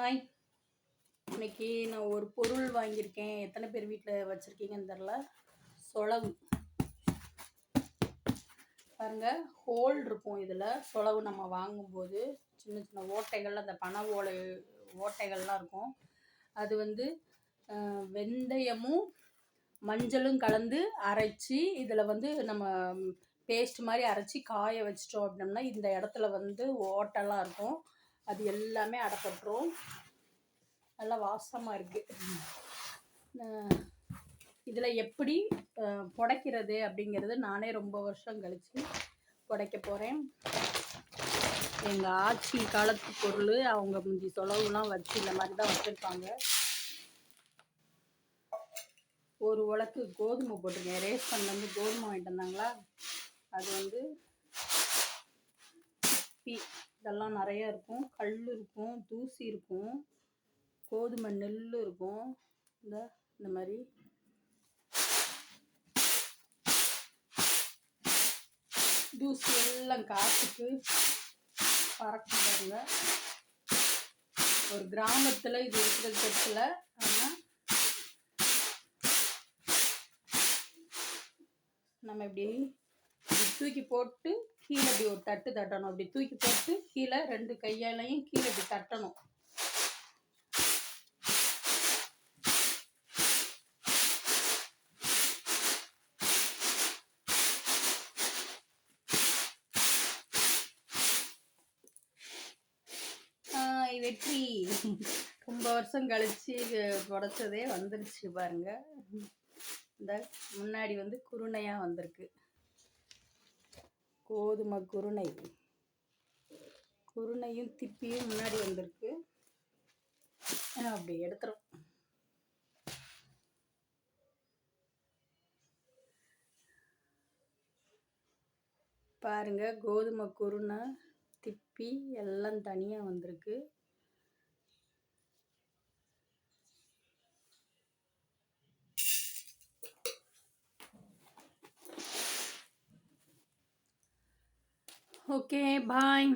Hi இன்னைக்கு நான் ஒரு பொருள் வாங்கியிருக்கேன். எத்தனை பேர் வீட்டில் வச்சுருக்கீங்கன்னு தெரில சொலவு பாருங்க ஹோல் இருக்கும் இதில். சொலவு நம்ம வாங்கும்போது சின்ன சின்ன ஓட்டைகள் அந்த பண ஓலை ஓட்டைகள்லாம் இருக்கும். அது வந்து வெந்தயமும் மஞ்சளும் கலந்து அரைச்சி இதில் வந்து நம்ம பேஸ்ட் மாதிரி அரைச்சி காய வச்சிட்டோம் அப்படின்னம்னா இந்த இடத்துல வந்து ஓட்டெல்லாம் இருக்கும். அது எல்லாமே அடப்பட்டுரும். நல்லா வாசமாக இருக்குது இதில் எப்படி புடைக்கிறது அப்படிங்கிறது நானே ரொம்ப வருஷம் கழித்து புடைக்க போகிறேன் எங்கள் ஆட்சி காலத்து பொருள் அவங்க முந்தி சொலவுலாம் வச்சு இந்த மாதிரி தான் வச்சுருப்பாங்க. ஒரு உலக்கு கோதுமை போட்டிருக்கேன். ரேஸ் பண்ணலேருந்து கோதுமை வாங்கிட்டு வந்தாங்களா? அது வந்து குப்பி இதெல்லாம் நிறையா இருக்கும். கல் இருக்கும் தூசி இருக்கும் கோதுமை நெல் இருக்கும். இந்த இந்த மாதிரி. தூசி எல்லாம் காற்றுக்கு பறக்கிறாங்க ஒரு கிராமத்தில் இது இருக்கிறது பட்சத்தில் ஆனால் நம்ம இப்படி இப்படி தூக்கி போட்டு கீழே இப்படி ஒரு தட்டு தட்டணும். அப்படி தூக்கி போட்டு கீழே ரெண்டு கையாலையும் கீழே இப்படி தட்டணும். ஆஹ் வெற்றி. ரொம்ப வருஷம் கழிச்சு உடச்சதே வந்துருச்சு பாருங்க. இந்த முன்னாடி வந்து குருணையா வந்திருக்கு. கோதுமை குருணை. குருணையும் திப்பியும் முன்னாடி வந்திருக்கு. அப்படி எடுத்துரும் பாருங்க கோதுமை குருணை திப்பி எல்லாம் தனியாக வந்திருக்கு. Okay, bye.